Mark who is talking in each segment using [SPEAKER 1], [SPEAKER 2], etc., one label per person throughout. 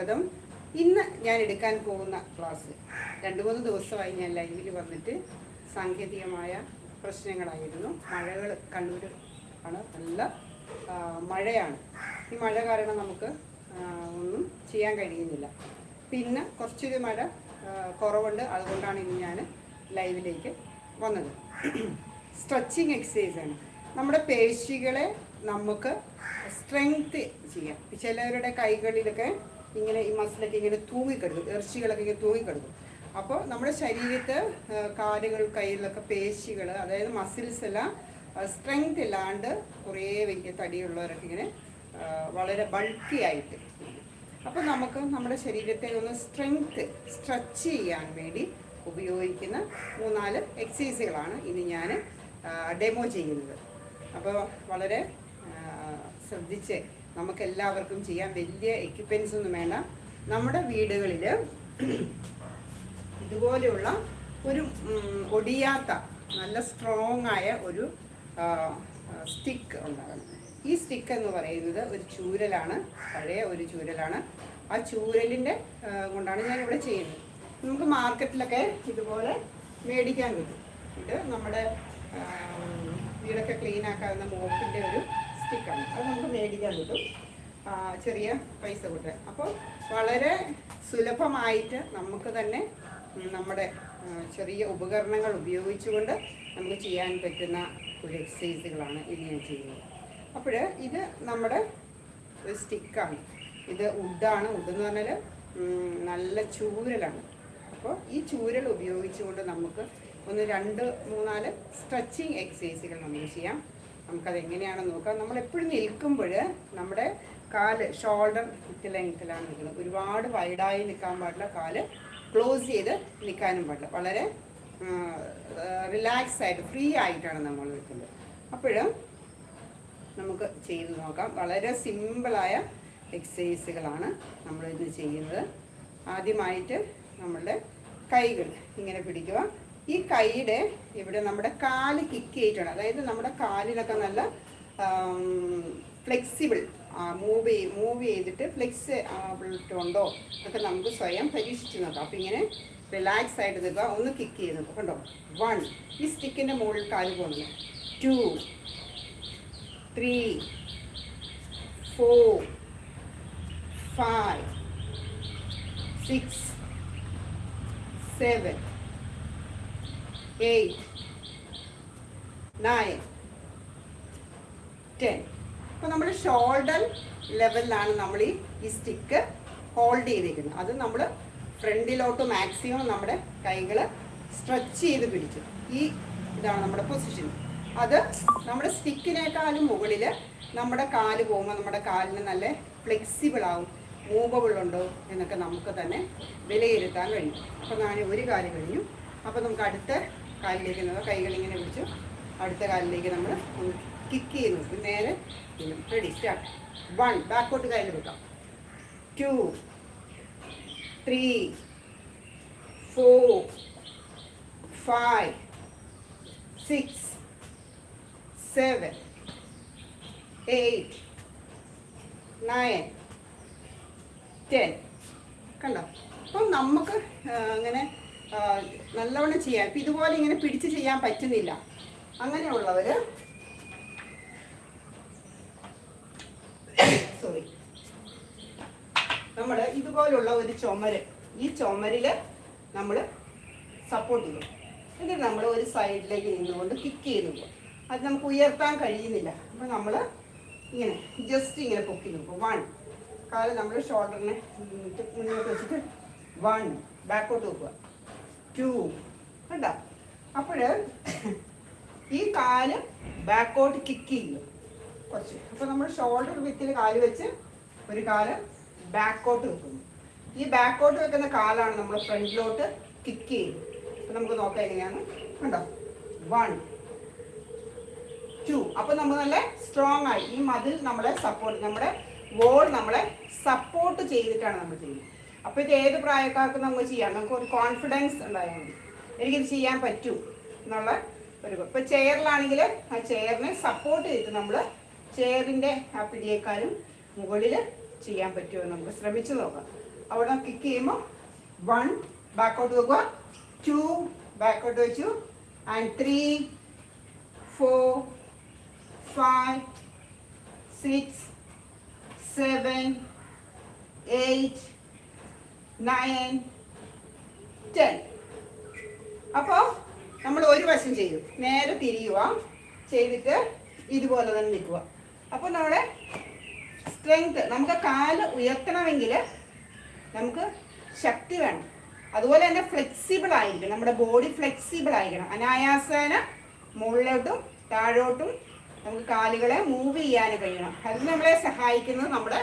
[SPEAKER 1] സ്വാഗതം. ഇന്ന് ഞാൻ എടുക്കാൻ പോകുന്ന ക്ലാസ് രണ്ട് മൂന്ന് ദിവസമായി ഞാൻ ലൈവിൽ വന്നിട്ട് സാങ്കേതികമായ പ്രശ്നങ്ങളായിരുന്നു. മഴകൾ കണ്ണൂർ ആണ് നല്ല മഴയാണ്. ഈ മഴ കാരണം നമുക്ക് ഒന്നും ചെയ്യാൻ കഴിയുന്നില്ല. പിന്നെ കുറച്ചൊരു മഴ കുറവുണ്ട്. അതുകൊണ്ടാണ് ഇന്ന് ഞാൻ ലൈവിലേക്ക് വന്നത്. സ്ട്രെച്ചിങ് എക്സസൈസ് ആണ്. നമ്മുടെ പേശികളെ നമുക്ക് സ്ട്രെങ്ത് ചെയ്യാം. ചിലവരുടെ കൈകളിലൊക്കെ ഇങ്ങനെ ഈ മസിലൊക്കെ ഇങ്ങനെ തൂങ്ങിക്കിടക്കും ഇറച്ചികളൊക്കെ ഇങ്ങനെ തൂങ്ങിക്കിടക്കും. അപ്പോൾ നമ്മുടെ ശരീരത്തെ കാലുകൾ കയ്യിലൊക്കെ പേശികൾ അതായത് മസിൽസ് എല്ലാം സ്ട്രെങ്ത് ഇല്ലാണ്ട് കുറേ വലിയ തടിയുള്ളവരൊക്കെ ഇങ്ങനെ വളരെ ബൾക്കി ആയിട്ട് അപ്പോൾ നമുക്ക് നമ്മുടെ ശരീരത്തെ ഒന്ന് സ്ട്രെങ്ത് സ്ട്രെച്ച് ചെയ്യാൻ വേണ്ടി ഉപയോഗിക്കുന്ന മൂന്നാൽ എക്സസൈസുകളാണ് ഇനി ഞാൻ ഡെമോ ചെയ്യുന്നത്. അപ്പോൾ വളരെ ശ്രദ്ധിച്ച് നമുക്ക് എല്ലാവർക്കും ചെയ്യാൻ വലിയ എക്യുപ്മെൻസ് ഒന്നും വേണ്ട. നമ്മുടെ വീടുകളിൽ ഇതുപോലെയുള്ള ഒരു ഒടിയാത്ത നല്ല സ്ട്രോങ് ആയ ഒരു സ്റ്റിക്ക് ഉണ്ടാകണം ഈ സ്റ്റിക്ക് എന്ന് പറയുന്നത് ഒരു ചൂരലാണ്. പഴയ ഒരു ചൂരലാണ്. ആ ചൂരലിന്റെ കൊണ്ടാണ് ഞാൻ ഇവിടെ ചെയ്യുന്നത്. നമുക്ക് മാർക്കറ്റിലൊക്കെ ഇതുപോലെ മേടിക്കാൻ കിട്ടും. ഇത് നമ്മുടെ വീടൊക്കെ ക്ലീൻ ആക്കാവുന്ന മോപ്പിന്റെ ഒരു സ്റ്റിക്കാണ് അത് നമുക്ക് മേടിക്കാൻ കിട്ടും. ചെറിയ പൈസ കൊടുത്ത് അപ്പോൾ വളരെ സുലഭമായിട്ട് നമുക്ക് തന്നെ നമ്മുടെ ചെറിയ ഉപകരണങ്ങൾ ഉപയോഗിച്ചുകൊണ്ട് നമുക്ക് ചെയ്യാൻ പറ്റുന്ന ഒരു എക്സസൈസുകളാണ് ഇത് ഞാൻ ചെയ്യുന്നത്. അപ്പോൾ ഇത് നമ്മുടെ ഒരു സ്റ്റിക്കാണ്. ഇത് ഉഡാണ് ഉഡെന്ന് എന്ന് പറഞ്ഞാൽ നല്ല ചൂരലാണ്. അപ്പോൾ ഈ ചൂരൽ ഉപയോഗിച്ചുകൊണ്ട് നമുക്ക് ഒന്ന് രണ്ട് മൂന്നാൽ സ്ട്രെച്ചിങ് എക്സസൈസുകൾ നമുക്ക് ചെയ്യാം. നമുക്കത് എങ്ങനെയാണ് നോക്കാം. നമ്മൾ എപ്പോഴും നിൽക്കുമ്പോൾ നമ്മുടെ കാൽ ഷോൾഡർ വിത്ത് ലെങ്ത്തിലാണ് നിൽക്കുന്നത്. ഒരുപാട് വൈഡായി നിൽക്കാൻ പാടില്ല. കാൽ ക്ലോസ് ചെയ്ത് നിൽക്കാനും പാടില്ല. വളരെ റിലാക്സ് ആയിട്ട് ഫ്രീ ആയിട്ടാണ് നമ്മൾ നിൽക്കുന്നത്. അപ്പോഴും നമുക്ക് ചെയ്ത് നോക്കാം. വളരെ സിമ്പിളായ എക്സസൈസുകളാണ് നമ്മളിന്ന് ചെയ്യുന്നത്. ആദ്യമായിട്ട് നമ്മളുടെ കൈകൾ ഇങ്ങനെ പിടിക്കുക. ഈ കൈയുടെ ഇവിടെ നമ്മുടെ കാൽ കിക്ക് ചെയ്തിട്ടുണ്ട് അതായത് നമ്മുടെ കാലിനൊക്കെ നല്ല ഫ്ലെക്സിബിൾ മൂവ് ചെയ് മൂവ് ചെയ്തിട്ട് ഫ്ലെക്സ് ഉണ്ടോ ഒക്കെ നമുക്ക് സ്വയം പരീക്ഷിച്ച് നോക്കാം അപ്പം ഇങ്ങനെ റിലാക്സ് ആയിട്ട് നിൽക്കുക. ഒന്ന് കിക്ക് ചെയ്ത് നോക്കുക കണ്ടോ? വൺ ഈ സ്റ്റിക്കിന്റെ മുകളിൽ കാൽ പോകുന്നു two three four five six seven eight nine, ten അപ്പോൾ നമ്മൾ ഷോൾഡർ ലെവലിലാണ് നമ്മൾ ഈ ഈ സ്റ്റിക്ക് ഹോൾഡ് ചെയ്തിരിക്കുന്നത്. അത് നമ്മൾ ഫ്രണ്ടിലോട്ട് മാക്സിമം നമ്മുടെ കൈകൾ സ്ട്രെച്ച് ചെയ്ത് പിടിച്ചു ഈ ഇതാണ് നമ്മുടെ പൊസിഷൻ അത് നമ്മുടെ സ്റ്റിക്കിനേക്കാളും മുകളിൽ നമ്മുടെ കാൽ പോകുമ്പോൾ നമ്മുടെ കാലിന് നല്ല ഫ്ലെക്സിബിൾ ആവും. മൂവബിൾ ഉണ്ടോ എന്നൊക്കെ നമുക്ക് തന്നെ വിലയിരുത്താൻ കഴിയും. അപ്പോൾ ഞാൻ ഒരു കാര്യം കഴിഞ്ഞു. അപ്പോൾ നമുക്ക് അടുത്ത കാലിലേക്ക് നോക്കാം കൈകളിങ്ങനെ പിടിച്ചു അടുത്ത കാലിലേക്ക് നമ്മൾ കിക്ക് ചെയ്ത് നോക്കും. നേരെ റെഡി സ്റ്റാർട്ട് വൺ ബാക്കോട്ട് കയ്യിൽ വെക്കാം. Two three four five six seven eight nine ten കണ്ടോ? അപ്പം നമുക്ക് അങ്ങനെ നല്ലവണ്ണം ചെയ്യാൻ ഇപ്പം ഇതുപോലെ ഇങ്ങനെ പിടിച്ച് ചെയ്യാൻ പറ്റുന്നില്ല. അങ്ങനെയുള്ളവർ സോറി നമ്മൾ ഇതുപോലുള്ള ഒരു ചുമര് ഈ ചുമരിൽ നമ്മൾ സപ്പോർട്ട് ചെയ്യും. എന്നിട്ട് നമ്മൾ ഒരു സൈഡിലേക്ക് നിന്നുകൊണ്ട് കിക്ക് ചെയ്ത് പോകും അത് നമുക്ക് ഉയർത്താൻ കഴിയുന്നില്ല. അപ്പം നമ്മൾ ഇങ്ങനെ ജസ്റ്റ് ഇങ്ങനെ പൊക്കി നോക്കും. വൺ കാൽ നമ്മൾ ഷോൾഡറിനെ മുന്നോട്ട് വെച്ചിട്ട് വൺ ബാക്കോട്ട് വെക്കുക ടു കണ്ടോ? അപ്പോൾ ഈ കാൽ ബാക്കോട്ട് കിക്ക് ചെയ്യും. കുറച്ച്. അപ്പോൾ നമ്മൾ ഷോൾഡർ വിത്തിൽ കാൽ വെച്ച് ഒരു കാൽ ബാക്കോട്ട് വെക്കുന്നു. ഈ ബാക്കോട്ട് വെക്കുന്ന കാലാണ് നമ്മൾ ഫ്രണ്ടിലോട്ട് കിക്ക് ചെയ്യും. അപ്പോൾ നമുക്ക് നോക്കാം എങ്ങനെയാണ്. കണ്ടോ? വൺ ടു അപ്പോൾ നമ്മൾ നല്ല സ്ട്രോങ് ആയി. ഈ മതിൽ നമ്മളെ സപ്പോർട്ട് നമ്മുടെ വോൾ നമ്മളെ സപ്പോർട്ട് ചെയ്തിട്ടാണ് നമ്മൾ ചെയ്യുന്നത്. അപ്പോൾ ഇത് ഏത് പ്രായക്കാർക്കും നമുക്ക് ചെയ്യാം. നമുക്ക് ഒരു കോൺഫിഡൻസ് ഉണ്ടായാൽ മതി. എനിക്കിത് ചെയ്യാൻ പറ്റൂ എന്നുള്ള ഒരു ഇപ്പോൾ ചെയറിലാണെങ്കിൽ ആ ചെയറിനെ സപ്പോർട്ട് ചെയ്ത് നമ്മൾ ചെയറിന്റെ ആ പിടിയേക്കാളും മുകളിൽ ചെയ്യാൻ പറ്റുമോ നമുക്ക് ശ്രമിച്ചു നോക്കാം. അവിടെ കിക്ക് ചെയ്യുമ്പോൾ വൺ ബാക്കോട്ട് വെക്കുക. ടു ബാക്കോട്ട് വെച്ചു. And three four five six seven eight nine ten അപ്പോൾ നമ്മൾ ഒരു വശം ചെയ്യും നേരെ തിരിയുക. ചെയ്തിട്ട് ഇതുപോലെ തന്നെ നിൽക്കുക. അപ്പോൾ നമ്മുടെ സ്ട്രെങ്ത് നമുക്ക് കാൽ ഉയർത്തണമെങ്കിൽ നമുക്ക് ശക്തി വേണം. അതുപോലെ തന്നെ ഫ്ലെക്സിബിൾ ആയിരിക്കണം. നമ്മുടെ ബോഡി ഫ്ലെക്സിബിൾ ആയിരിക്കണം. അനായാസേന മുകളിലോട്ടും താഴോട്ടും നമുക്ക് കാലുകളെ മൂവ് ചെയ്യാൻ കഴിയണം. അത് നമ്മളെ സഹായിക്കുന്നത് നമ്മുടെ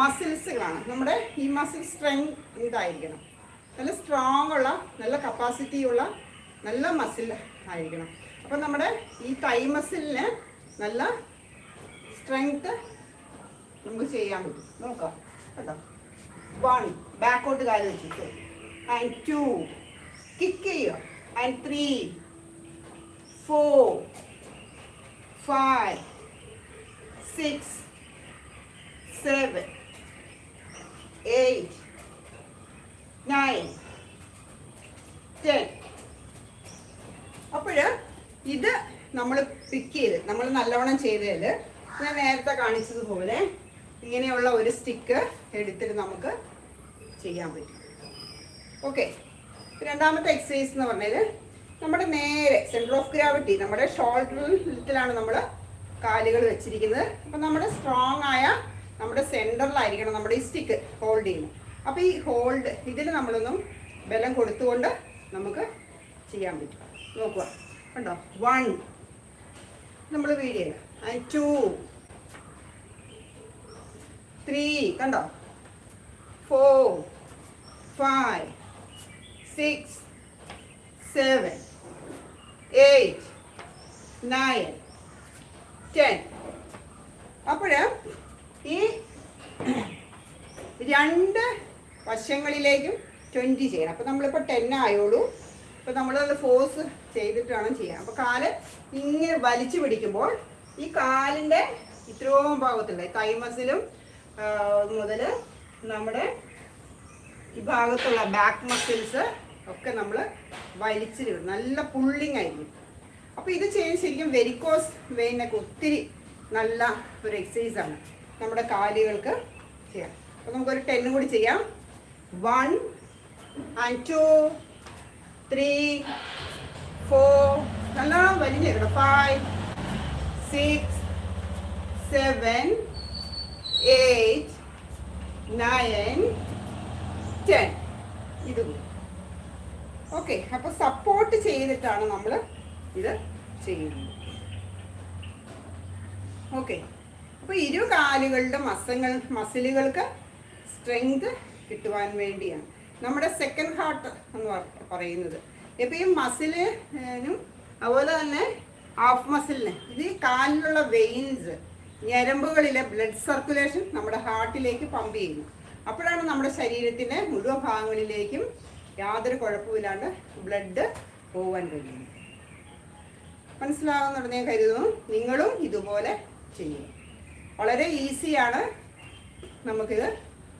[SPEAKER 1] മസിൽസുകളാണ് നമ്മുടെ ഈ മസിൽ സ്ട്രെങ്ത് ഇതായിരിക്കണം നല്ല സ്ട്രോങ് ഉള്ള നല്ല കപ്പാസിറ്റി ഉള്ള നല്ല മസിൽ ആയിരിക്കണം. അപ്പം നമ്മുടെ ഈ തൈ മസിലിന് നല്ല സ്ട്രെങ്ത് നമുക്ക് ചെയ്യാൻ പറ്റും. നോക്കാം. കേട്ടോ. വൺ ബാക്കോട്ട് കാൽ വെച്ചിട്ട്. ആൻഡ് ടു കിക്ക് ചെയ്യുക. And three four five six seven eight nine, ten. അപ്പോൾ ഇത് നമ്മൾ പിക്ക് ചെയ്ത് നമ്മൾ നല്ലവണ്ണം ചെയ്തതിൽ ഞാൻ നേരത്തെ കാണിച്ചതുപോലെ ഇങ്ങനെയുള്ള ഒരു സ്റ്റിക്ക് എടുത്തിട്ട് നമുക്ക് ചെയ്യാൻ പറ്റും. ഓക്കെ രണ്ടാമത്തെ എക്സസൈസ് എന്ന് പറഞ്ഞാൽ നമ്മുടെ നേരെ സെന്റർ ഓഫ് ഗ്രാവിറ്റി നമ്മുടെ ഷോൾഡറിലാണ് നമ്മൾ കാലുകൾ വെച്ചിരിക്കുന്നത്. അപ്പം നമ്മുടെ സ്ട്രോങ് ആയ നമ്മുടെ സെന്ററിലായിരിക്കണം നമ്മുടെ ഈ സ്റ്റിക്ക് ഹോൾഡ് ചെയ്യുന്നത്. അപ്പോൾ ഈ ഹോൾഡ് ഇതിൽ നമ്മളൊന്നും ബലം കൊടുത്തുകൊണ്ട് നമുക്ക് ചെയ്യാൻ പറ്റും. നോക്കുക കണ്ടോ? വൺ നമ്മൾ വീഡ് ചെയ്യുക ടു ത്രീ കണ്ടോ? Four five six seven eight nine ten അപ്പോൾ ഈ രണ്ട് വശങ്ങളിലേക്കും ട്വന്റി ചെയ്യണം. അപ്പോൾ നമ്മളിപ്പോൾ ടെൻ ആയോളൂ. അപ്പോൾ നല്ല ഫോഴ്സ് ചെയ്തിട്ട് വേണം ചെയ്യാൻ അപ്പോൾ കാൽ ഇങ്ങനെ വലിച്ചു പിടിക്കുമ്പോൾ ഈ കാലിന്റെ ഇത്രയും ഭാഗത്തുള്ള തൈമസിലും മുതൽ നമ്മുടെ ഈ ഭാഗത്തുള്ള ബാക്ക് മസിൽസ് ഒക്കെ നമ്മൾ വലിച്ചിടും നല്ല പുള്ളിങ് ആയിരിക്കും. അപ്പോൾ ഇത് ചെയ്യാൻ ശരിക്കും വെരിക്കോസ് വെയിനൊക്കെ ഒത്തിരി നല്ല ഒരു എക്സസൈസാണ് നമ്മുടെ കാലുകൾക്ക് ചെയ്യാം. അപ്പോൾ നമുക്കൊരു ടെൻ കൂടി ചെയ്യാം. One and two three four നല്ലോണം കേട്ടോ. Five six seven eight nine ten ഇത് ഓക്കെ അപ്പോൾ സപ്പോർട്ട് ചെയ്തിട്ടാണ് നമ്മൾ ഇത് ചെയ്യുന്നത്. ഓക്കെ അപ്പോൾ ഇരു കാലുകളുടെ മസങ്ങൾ മസിലുകൾക്ക് സ്ട്രെങ്ത് കിട്ടുവാൻ വേണ്ടിയാണ്. നമ്മുടെ സെക്കൻഡ് ഹാർട്ട് എന്ന് പറയുന്നത്. ഇപ്പോൾ ഈ മസിലിനും അതുപോലെ തന്നെ ഹാഫ് മസിലിന് ഇത് ഈ കാലിലുള്ള വെയിൻസ് ഞരമ്പുകളിലെ ബ്ലഡ് സർക്കുലേഷൻ നമ്മുടെ ഹാർട്ടിലേക്ക് പമ്പ് ചെയ്യുന്നു. അപ്പോഴാണ് നമ്മുടെ ശരീരത്തിന്റെ മുഴുവൻ ഭാഗങ്ങളിലേക്കും യാതൊരു കുഴപ്പമില്ലാണ്ട് ബ്ലഡ് പോകാൻ കഴിയുന്നത്. മനസ്സിലാകുന്നുണ്ടെന്ന് ഞാൻ കരുതുന്നു. നിങ്ങളും ഇതുപോലെ ചെയ്യും. വളരെ ഈസിയാണ് നമുക്കിത്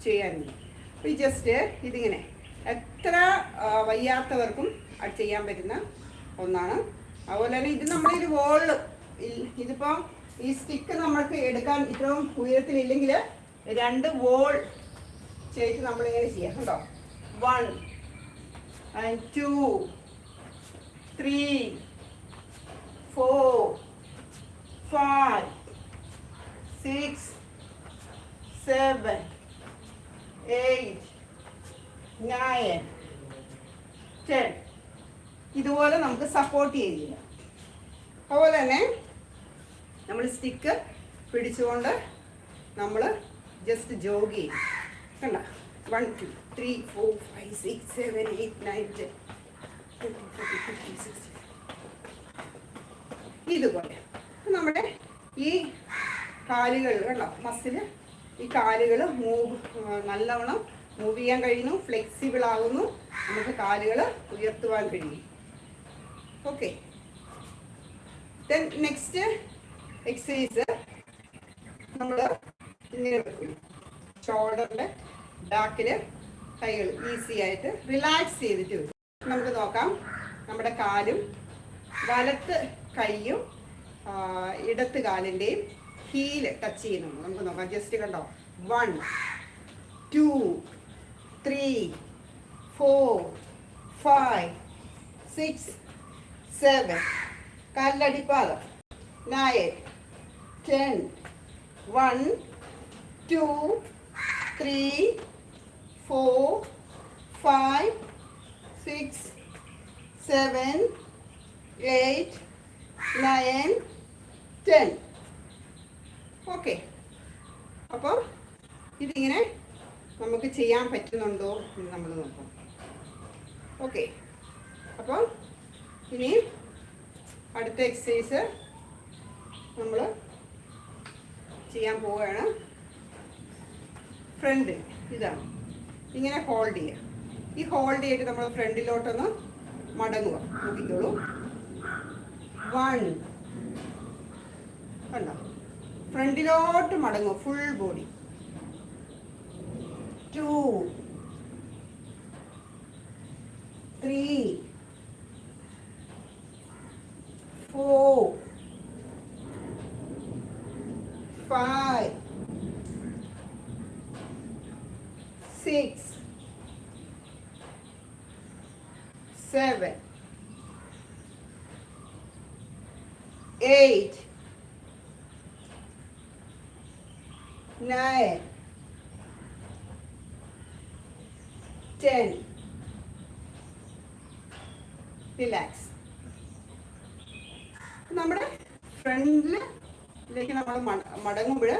[SPEAKER 1] ചെയ്യാൻ. അപ്പോൾ ഈ ജസ്റ്റ് ഇതിങ്ങനെ എത്ര വയ്യാത്തവർക്കും അത് ചെയ്യാൻ പറ്റുന്ന ഒന്നാണ്. അതുപോലെ തന്നെ ഇത് നമ്മുടെ ഒരു വോൾ ഇതിപ്പോൾ ഈ സ്റ്റിക്ക് നമ്മൾക്ക് എടുക്കാൻ ഇത്രയും ഉയരത്തിലില്ലെങ്കിൽ രണ്ട് വോൾ ചെയ്ത് നമ്മളിങ്ങനെ ചെയ്യാം കേട്ടോ. One and two three four five, six, seven, eight, nine, ten. ഇതുപോലെ നമുക്ക് സപ്പോർട്ട് ചെയ്യുക. അതുപോലെ തന്നെ നമ്മൾ സ്റ്റിക്ക് പിടിച്ചുകൊണ്ട് നമ്മൾ ജസ്റ്റ് ജോഗ് ചെയ്യും കണ്ട? One two three four five six seven eight nine ten ഇതുപോലെ. നമ്മുടെ ഈ കാലുകൾ കേട്ടോ മസിൽ ഈ കാലുകൾ മൂവ് നല്ലവണ്ണം മൂവ് ചെയ്യാൻ കഴിയുന്നു ഫ്ലെക്സിബിൾ ആകുന്നു. നമുക്ക് കാലുകൾ ഉയർത്തുവാൻ കഴിയും. ഓക്കെ ദെൻ നെക്സ്റ്റ് എക്സസൈസ് നമ്മൾ വെക്കും ഷോൾഡറിന്റെ ബാക്കിൽ കൈകൾ ഈസി ആയിട്ട് റിലാക്സ് ചെയ്തിട്ട് വരും നമുക്ക് നോക്കാം. നമ്മുടെ കാലും വലത്ത് കൈയും ഇടത്ത് കാലിന്റെയും ഹീൽ ടച്ച് ചെയ്യുന്നുണ്ട് നമുക്ക് നോക്കാം. ജസ്റ്റ് കണ്ടോ? One two three four five six seven കാലിലടിപ്പാദം nine. Ten one two three four five six seven eight nine ten okay. അപ്പോൾ ഇതിങ്ങനെ നമുക്ക് ചെയ്യാൻ പറ്റുന്നുണ്ടോ എന്ന് നമ്മൾ നോക്കാം. ഓക്കെ. അപ്പോൾ ഇനി അടുത്ത എക്സസൈസ് നമ്മൾ ചെയ്യാൻ പോവുകയാണ്. ഫ്രണ്ട് ഇതാണ്. ഇങ്ങനെ ഹോൾഡ് ചെയ്യുക. ഈ ഹോൾഡ് ചെയ്തിട്ട് നമ്മൾ ഫ്രണ്ടിലോട്ടൊന്ന് മടങ്ങുക. നോക്കിക്കോളൂ. വൺ കണ്ടോ? ഫ്രണ്ടിലോട്ട് മടങ്ങും full body two three four five six seven, eight, nine, ten. Relax നമ്മുടെ ഫ്രണ്ടിലേക്ക് നമ്മൾ മടങ്ങുമ്പോൾ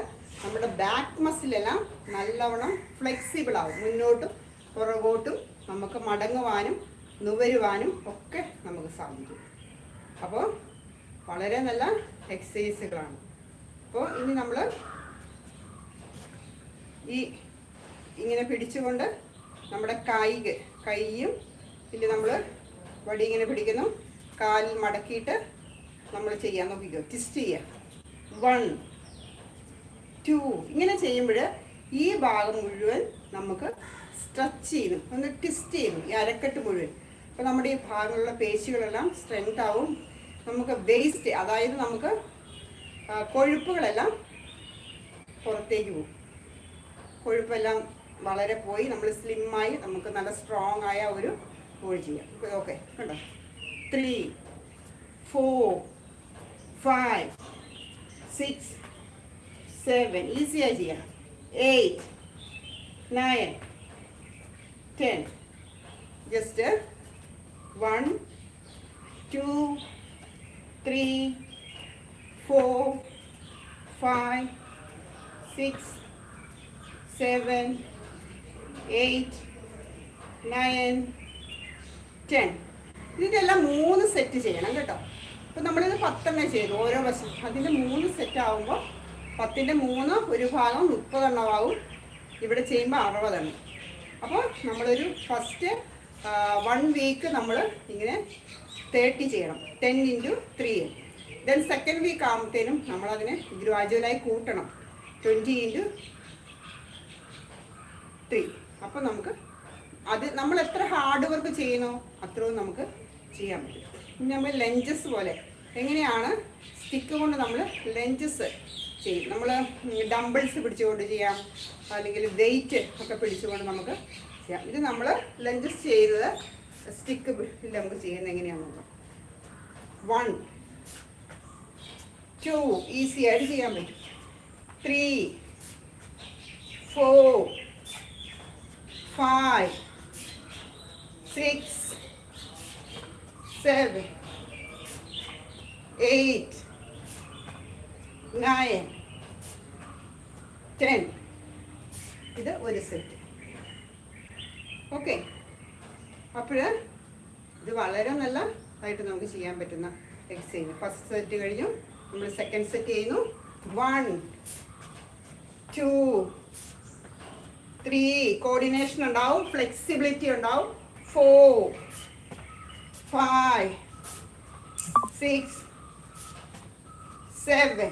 [SPEAKER 1] നമ്മുടെ ബാക്ക് മസിലെല്ലാം നല്ലവണ്ണം ഫ്ലെക്സിബിൾ ആവും മുന്നോട്ടും പുറകോട്ടും നമുക്ക് നുവരുവാനും ഒക്കെ നമുക്ക് സാധിക്കും. അപ്പോൾ വളരെ നല്ല എക്സസൈസുകളാണ് അപ്പോൾ ഇനി നമ്മൾ ഈ ഇങ്ങനെ പിടിച്ചുകൊണ്ട് നമ്മുടെ കൈ കൈയും പിന്നെ നമ്മൾ വടി ഇങ്ങനെ പിടിക്കുന്നു. കാലിൽ മടക്കിയിട്ട് നമ്മൾ ചെയ്യാൻ നോക്കിക്കോ. ട്വിസ്റ്റ് ചെയ്യുക വൺ ടു ഇങ്ങനെ ചെയ്യുമ്പോൾ ഈ ഭാഗം മുഴുവൻ നമുക്ക് സ്ട്രെച്ച് ചെയ്യുന്നു. ഒന്ന് ട്വിസ്റ്റ് ചെയ്യുന്നു. ഈ അരക്കെട്ട് മുഴുവൻ. അപ്പോൾ നമ്മുടെ ഈ ഭാഗങ്ങളിലുള്ള പേശികളെല്ലാം സ്ട്രെങ്ത് ആവും. നമുക്ക് വേസ്റ്റ് അതായത് നമുക്ക് കൊഴുപ്പുകളെല്ലാം പുറത്തേക്ക് പോകും. കൊഴുപ്പെല്ലാം വളരെ പോയി നമ്മൾ സ്ലിമ്മായി നമുക്ക് നല്ല സ്ട്രോങ് ആയ ഒരു ബോഡി ചെയ്യാം. ഓക്കെ കണ്ടോ? Three four five six seven ഈസിയായി ചെയ്യാം. Eight nine ten just one two three four five six seven eight nine ten. ഇതിന്റെ മൂന്ന് സെറ്റ് ചെയ്യണം കേട്ടോ. അപ്പം നമ്മളിത് പത്തെണ്ണം ചെയ്തു ഓരോ വശം. അതിന്റെ മൂന്ന് സെറ്റ് ആകുമ്പോൾ പത്തിന്റെ മൂന്ന് ഒരു ഭാഗം മുപ്പതെണ്ണമാവും. ഇവിടെ ചെയ്യുമ്പോൾ അറുപതെണ്ണം. അപ്പോൾ നമ്മളൊരു ഫസ്റ്റ് വൺ വീക്ക് നമ്മൾ ഇങ്ങനെ തേർട്ടി ചെയ്യണം. Ten into three then second week ആകുമ്പോഴത്തേനും നമ്മളതിനെ ഗ്രാജുവലായി കൂട്ടണം. ട്വന്റി ഇന്റു ത്രീ അപ്പോൾ നമുക്ക് അത് നമ്മൾ എത്ര ഹാർഡ് വർക്ക് ചെയ്യണോ അത്രയും നമുക്ക് ചെയ്യാൻ പറ്റും. നമ്മൾ ലെഞ്ചസ് പോലെ എങ്ങനെയാണ് സ്റ്റിക്ക് കൊണ്ട് നമ്മൾ ലെഞ്ചസ് ചെയ്യും. നമ്മൾ ഡംബിൾസ് പിടിച്ചുകൊണ്ട് ചെയ്യാം. അല്ലെങ്കിൽ വെയിറ്റ് ഒക്കെ പിടിച്ചുകൊണ്ട് നമുക്ക് ചെയ്യാം ഇത് നമ്മൾ ലഞ്ചസ് ചെയ്തത് സ്റ്റിക്ക് നമുക്ക് ചെയ്യുന്നത് എങ്ങനെയാണെന്നുള്ളത് വൺ ടു ഈസി ആയിട്ട് ചെയ്യാൻ പറ്റും. Three four five six seven eight nine ten ഇത് ഒരു സെറ്റ് ഓക്കെ. അപ്പോൾ ഇത് വളരെ നല്ല ആയിട്ട് നമുക്ക് ചെയ്യാൻ പറ്റുന്ന എക്സൈസ് ഫസ്റ്റ് സെറ്റ് കഴിഞ്ഞു. നമ്മൾ സെക്കൻഡ് സെറ്റ് ചെയ്യുന്നു. വൺ ടു ത്രീ കോർഡിനേഷൻ ഉണ്ടാവും. ഫ്ലെക്സിബിലിറ്റി ഉണ്ടാവും. Four five six seven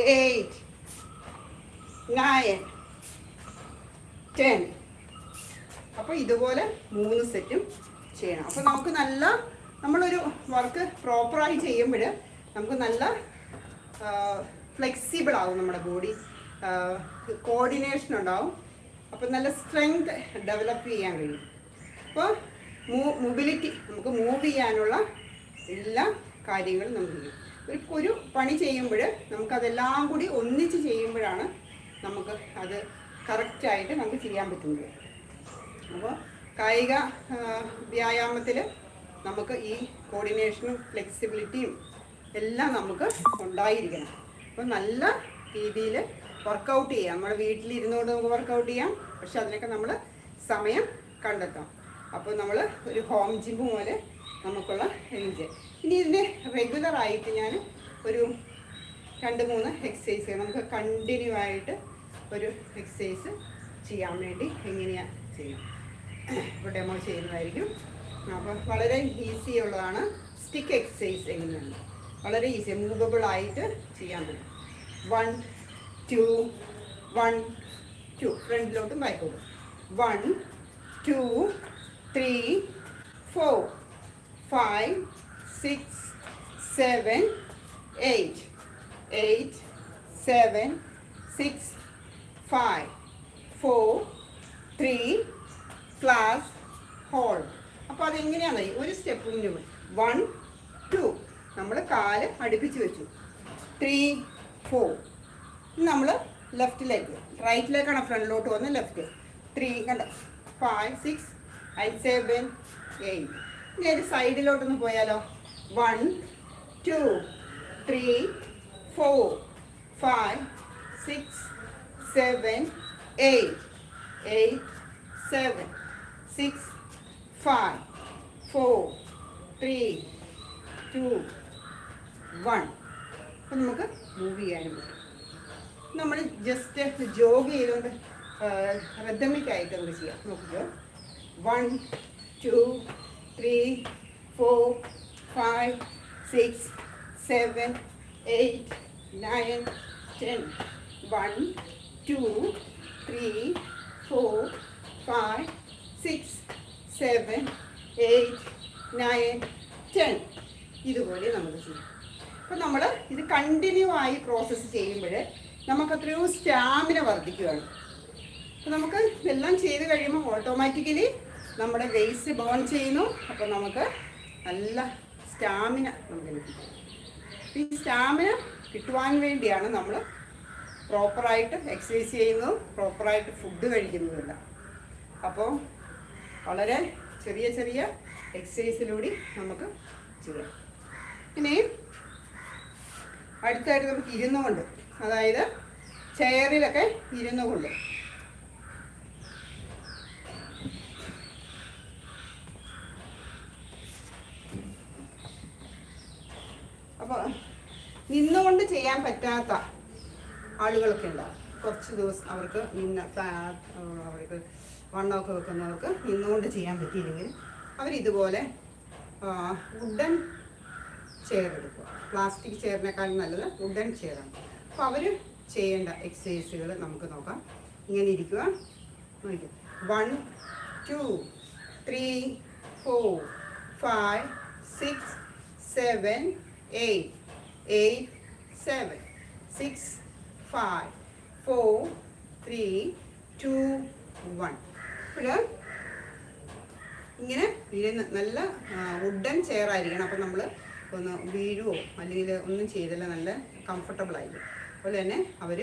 [SPEAKER 1] eight nine ten അപ്പോൾ ഇതുപോലെ മൂന്ന് സെറ്റും ചെയ്യണം. അപ്പോൾ നമുക്ക് നല്ല നമ്മളൊരു വർക്ക് പ്രോപ്പറായി ചെയ്യുമ്പോൾ നമുക്ക് നല്ല ഫ്ലെക്സിബിൾ ആവും നമ്മുടെ ബോഡി. കോർഡിനേഷൻ ഉണ്ടാവും. അപ്പോൾ നല്ല സ്ട്രെങ്ത് ഡെവലപ്പ് ചെയ്യാൻ കഴിയും. അപ്പോൾ മൂ മൊബിലിറ്റി നമുക്ക് മൂവ് ചെയ്യാനുള്ള എല്ലാ കാര്യങ്ങളും നമുക്ക് ചെയ്യും. ഒരു ഒരു പണി ചെയ്യുമ്പോൾ നമുക്കതെല്ലാം കൂടി ഒന്നിച്ച് ചെയ്യുമ്പോഴാണ് നമുക്ക് അത് കറക്റ്റായിട്ട് നമുക്ക് ചെയ്യാൻ പറ്റുന്നത്. അപ്പോൾ കായിക വ്യായാമത്തിൽ നമുക്ക് ഈ കോർഡിനേഷനും ഫ്ലെക്സിബിലിറ്റിയും എല്ലാം നമുക്ക് ഉണ്ടായിരിക്കണം. അപ്പോൾ നല്ല രീതിയിൽ വർക്കൗട്ട് ചെയ്യാം. നമ്മുടെ വീട്ടിലിരുന്നുകൊണ്ട് നമുക്ക് വർക്കൗട്ട് ചെയ്യാം. പക്ഷെ അതിനൊക്കെ നമ്മൾ സമയം കണ്ടെത്താം. അപ്പോൾ നമ്മൾ ഒരു ഹോം ജിം പോലെ നമുക്കുള്ള റേഞ്ച് ഇനി ഇതിന്റെ റെഗുലറായിട്ട് ഞാൻ ഒരു രണ്ട് മൂന്ന് എക്സസൈസ് നമുക്ക് കണ്ടിന്യൂ ആയിട്ട് ഒരു എക്സസൈസ് ചെയ്യാൻ വേണ്ടി എങ്ങനെയാണ് ചെയ്യാം. ഇപ്പോൾ ഡെമോ ചെയ്യുന്നതായിരിക്കും. അപ്പോൾ വളരെ ഈസി ഉള്ളതാണ്. സ്റ്റിക്ക് എക്സസൈസ് എങ്ങനെയാണ് വളരെ ഈസി മൂവബിൾ ആയിട്ട് ചെയ്യാൻ പറ്റും. വൺ ടു വൺ ടു ഫ്രണ്ടിലോട്ടും ബാക്കോട്ടും one two three four five six seven eight eight seven six five four three clasp hold അപ്പോൾ അതെങ്ങനെയാണ്? ഒരു സ്റ്റെപ്പിന് വൺ ടു നമ്മൾ കാൽ അടുപ്പിച്ച് വെച്ചു. ത്രീ ഫോർ നമ്മൾ ലെഫ്റ്റിലേക്ക് റൈറ്റിലേക്കാണ് ഫ്രണ്ടിലോട്ട് വന്ന് ലെഫ്റ്റ് ത്രീ കണ്ട? ഫൈവ് സിക്സ് ഐ സെവൻ എയ്റ്റ് ഇനി ഒരു സൈഡിലോട്ടൊന്ന് പോയാലോ? One two three four five six seven eight eight seven six five four three two one. അപ്പം നമുക്ക് മൂവ് ചെയ്യാനും പറ്റും. നമ്മൾ ജസ്റ്റ് ജോഗ് ചെയ്തുകൊണ്ട് റദ്ദമിക്കായിട്ട് നമുക്ക് ചെയ്യാം. നോക്കിക്കോ one two three four five six seven eight nine ten one two three four five six seven eight nine ten ഇതുപോലെ നമുക്ക് ചെയ്യാം. അപ്പം നമ്മൾ ഇത് കണ്ടിന്യൂ ആയി പ്രോസസ്സ് ചെയ്യുമ്പോൾ നമുക്ക് അത്രയോ സ്റ്റാമിന വർദ്ധിക്കുകയാണ്. അപ്പം നമുക്ക് ഇതെല്ലാം ചെയ്ത് കഴിയുമ്പോൾ ഓട്ടോമാറ്റിക്കലി നമ്മുടെ വെയ്സ്റ്റ് ബേൺ ചെയ്യുന്നു. അപ്പം നമുക്ക് നല്ല സ്റ്റാമിന നമുക്ക് ലഭിക്കും. ഈ സ്റ്റാമിന കിട്ടുവാൻ വേണ്ടിയാണ് നമ്മൾ പ്രോപ്പറായിട്ട് എക്സസൈസ് ചെയ്യുന്നതും പ്രോപ്പറായിട്ട് ഫുഡ് കഴിക്കുന്നതുമെല്ലാം. അപ്പോൾ വളരെ ചെറിയ ചെറിയ എക്സസൈസിലൂടെ നമുക്ക് ചെയ്യാം. ഇനി അടുത്തായിട്ട് നമുക്ക് ഇരുന്നു കൊണ്ട് അതായത് ചെയറിലൊക്കെ ഇരുന്നു കൊണ്ട്. അപ്പോൾ നിന്നുകൊണ്ട് ചെയ്യാൻ പറ്റാത്ത ആളുകളൊക്കെ ഉണ്ടാവും കുറച്ച് ദിവസം അവർക്ക് നിന്ന് അവർക്ക് വണ്ണമൊക്കെ വെക്കുന്നവർക്ക് നിന്നുകൊണ്ട് ചെയ്യാൻ പറ്റിയില്ലെങ്കിൽ അവരിതുപോലെ വുഡൻ ചെയർ എടുക്കുക. പ്ലാസ്റ്റിക് ചെയറിനേക്കാളും നല്ലത് വുഡൻ ചെയറാണ് അപ്പോൾ അവർ ചെയ്യേണ്ട എക്സസൈസുകൾ നമുക്ക് നോക്കാം. ഇങ്ങനെ ഇരിക്കുക. നോക്കി one two three four five six seven eight eight seven six five four three two one ഇപ്പോൾ ഇങ്ങനെ ഇരുന്ന് നല്ല വുഡൻ ചെയർ ആയിരിക്കണം. അപ്പോൾ നമ്മൾ ഒന്ന് വീഴുവോ അല്ലെങ്കിൽ ഒന്നും ചെയ്തില്ല നല്ല കംഫർട്ടബിൾ ആയിരിക്കും. അതുപോലെ തന്നെ അവർ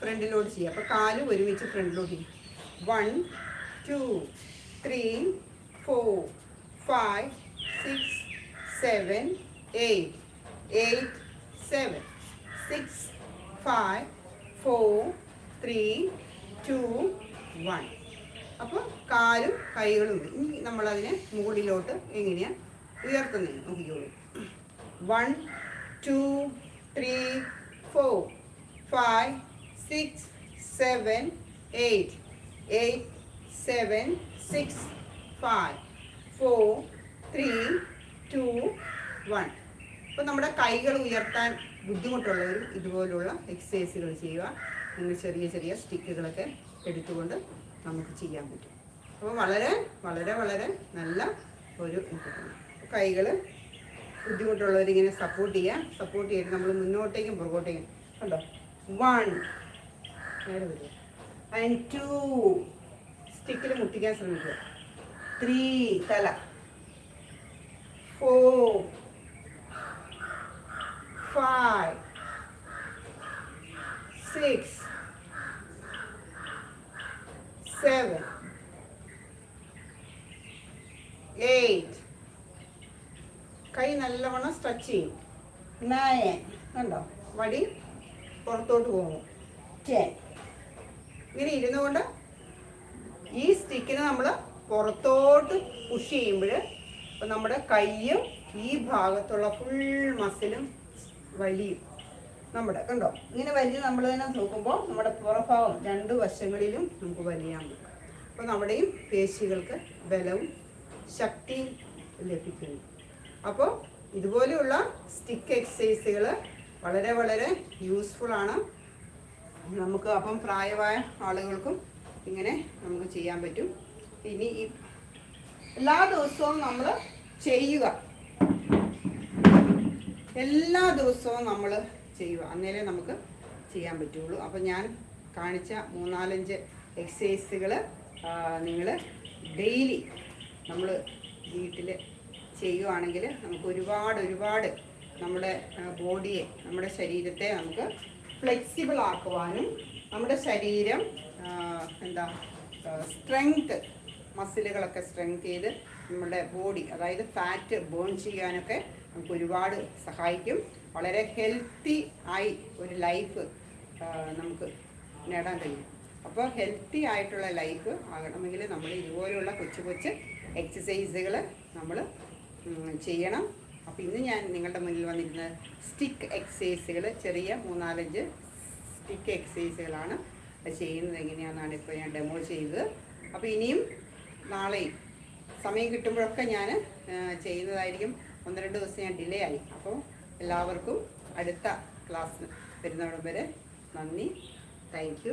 [SPEAKER 1] ഫ്രണ്ടിലോട്ട് ചെയ്യുക അപ്പോൾ കാൽ ഒരുമിച്ച് ഫ്രണ്ടിലോട്ട് ചെയ്യും. One two three four five six seven eight eight seven six five four three two one അപ്പോൾ കാലും കൈകളും ഉണ്ട്. ഇനി നമ്മളതിനെ മുകളിലോട്ട് എങ്ങനെയാണ് ഉയർത്തുന്നത് നോക്കിക്കോളൂ. One two three four five six seven eight eight seven six five four three two one അപ്പോൾ നമ്മുടെ കൈകൾ ഉയർത്താൻ ബുദ്ധിമുട്ടുള്ളവരും ഇതുപോലുള്ള എക്സസൈസുകൾ ചെയ്യുക. നിങ്ങൾ ചെറിയ ചെറിയ സ്റ്റിക്കുകളൊക്കെ എടുത്തുകൊണ്ട് നമുക്ക് ചെയ്യാൻ പറ്റും. അപ്പോൾ വളരെ വളരെ വളരെ നല്ല ഒരു കൈകൾ ബുദ്ധിമുട്ടുള്ളവരിങ്ങനെ സപ്പോർട്ട് ചെയ്യുക. സപ്പോർട്ട് ചെയ്തിട്ട് നമ്മൾ മുന്നോട്ടേക്കും പുറകോട്ടേക്കും. കണ്ടോ? വൺ നേരെ വരിക ആൻഡ് ടു സ്റ്റിക്കിൽ മുട്ടിക്കാൻ ശ്രമിക്കുക. ത്രീ തല. Four five six seven eight കൈ നല്ലവണ്ണം സ്ട്രെച്ച് ചെയ്യും. നയൻ കണ്ടോ? വടി പുറത്തോട്ട് പോകും. ടെൻ ഇങ്ങനെ ഇരുന്നുകൊണ്ട് ഈ സ്റ്റിക്കിനെ നമ്മൾ പുറത്തോട്ട് പുഷ് ചെയ്യുമ്പോൾ നമ്മുടെ കൈയും ഈ ഭാഗത്തുള്ള ഫുൾ മസിലും വലിയും. നമ്മുടെ കണ്ടോ? ഇങ്ങനെ വലിയ നമ്മൾ തന്നെ നോക്കുമ്പോൾ നമ്മുടെ പുറഭാവം രണ്ട് വശങ്ങളിലും നമുക്ക് വലിയാൻ പറ്റും. അപ്പോൾ നമ്മുടെയും പേശികൾക്ക് ബലവും ശക്തിയും ലഭിക്കുന്നു. അപ്പോൾ ഇതുപോലെയുള്ള സ്റ്റിക്ക് എക്സസൈസുകൾ വളരെ വളരെ യൂസ്ഫുൾ ആണ്. നമുക്ക് അപ്പം പ്രായമായ ആളുകൾക്കും ഇങ്ങനെ നമുക്ക് ചെയ്യാൻ പറ്റും. ഇനി ഈ എല്ലാ ദിവസവും നമ്മൾ ചെയ്യുക. എല്ലാ ദിവസവും നമ്മൾ ചെയ്യുക. അന്നേരം നമുക്ക് ചെയ്യാൻ പറ്റുള്ളൂ. അപ്പം ഞാൻ കാണിച്ച മൂന്നാലഞ്ച് എക്സസൈസുകൾ നിങ്ങൾ ഡെയിലി നമ്മൾ വീട്ടിൽ ചെയ്യുവാണെങ്കിൽ നമുക്ക് ഒരുപാട് ഒരുപാട് നമ്മുടെ ബോഡിയെ നമ്മുടെ ശരീരത്തെ നമുക്ക് ഫ്ലെക്സിബിൾ ആക്കുവാനും നമ്മുടെ ശരീരം എന്താ സ്ട്രെങ്ത് മസിലുകളൊക്കെ സ്ട്രെങ്ത് ചെയ്ത് നമ്മുടെ ബോഡി അതായത് ഫാറ്റ് ബേൺ ചെയ്യാനൊക്കെ നമുക്ക് ഒരുപാട് സഹായിക്കും. വളരെ ഹെൽത്തി ആയി ഒരു ലൈഫ് നമുക്ക് നേടാൻ കഴിയും. അപ്പോൾ ഹെൽത്തി ആയിട്ടുള്ള ലൈഫ് ആകണമെങ്കിൽ നമ്മൾ ഇതുപോലെയുള്ള കൊച്ചു കൊച്ചു എക്സസൈസുകൾ നമ്മൾ ചെയ്യണം. അപ്പോൾ ഇന്ന് ഞാൻ നിങ്ങളുടെ മുന്നിൽ വന്നിരുന്ന സ്റ്റിക്ക് എക്സസൈസുകൾ ചെറിയ മൂന്നാലഞ്ച് സ്റ്റിക്ക് എക്സസൈസുകളാണ് ചെയ്യുന്നത് എങ്ങനെയാണെന്നാണ് ഇപ്പോൾ ഞാൻ ഡെമോ ചെയ്തത്. അപ്പോൾ ഇനിയും നാളെയും സമയം കിട്ടുമ്പോഴൊക്കെ ഞാൻ ചെയ്യുന്നതായിരിക്കും. ഒന്ന് രണ്ട് ദിവസം ഞാൻ ഡിലേ ആയി. അപ്പോൾ എല്ലാവർക്കും അടുത്ത ക്ലാസ് വരുന്നവിടം വരെ നന്ദി. താങ്ക്